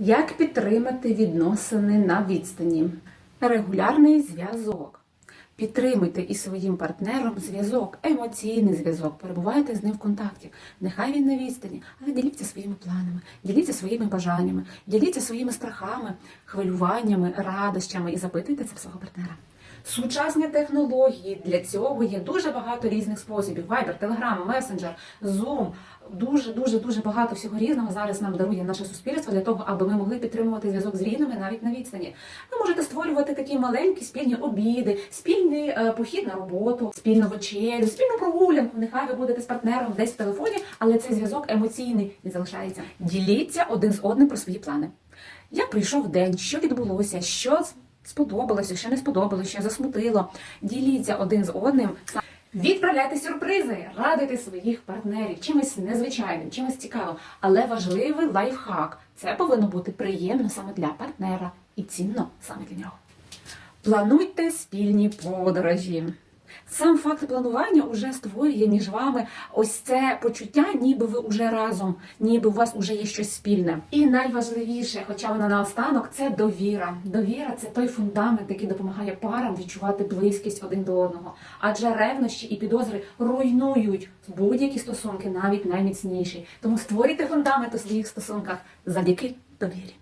Як підтримати відносини на відстані? Регулярний зв'язок. Підтримуйте із своїм партнером зв'язок, емоційний зв'язок. Перебувайте з ним в контакті. Нехай він на відстані, але діліться своїми планами, діліться своїми бажаннями, діліться своїми страхами, хвилюваннями, радощами і запитуйте це свого партнера. Сучасні технології для цього є дуже багато різних способів. Viber, Telegram, Messenger, Zoom. Дуже дуже дуже багато всього різного зараз нам дарує наше суспільство для того, аби ми могли підтримувати зв'язок з рідними навіть на відстані. Ви можете створювати такі маленькі спільні обіди, спільний е, похід на роботу, спільну вечерю, спільну прогулянку. Нехай ви будете з партнером десь в телефоні, але цей зв'язок емоційний не залишається. Діліться один з одним про свої плани. Як прийшов день, що відбулося, що сподобалося, що не сподобалося, що засмутило. Діліться один з одним. Відправляйте сюрпризи, радуйте своїх партнерів чимось незвичайним, чимось цікавим, але важливий лайфхак. Це повинно бути приємно саме для партнера і цінно саме для нього. Плануйте спільні подорожі. Сам факт планування вже створює між вами ось це почуття, ніби ви вже разом, ніби у вас вже є щось спільне. І найважливіше, хоча вона наостанок, це довіра. Довіра це той фундамент, який допомагає парам відчувати близькість один до одного. Адже ревнощі і підозри руйнують будь-які стосунки, навіть найміцніші. Тому створюйте фундамент у своїх стосунках завдяки довірі.